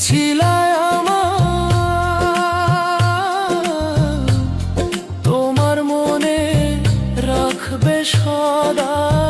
আমার। তোমার মনে রাখবে সদা।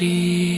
ছাড়ি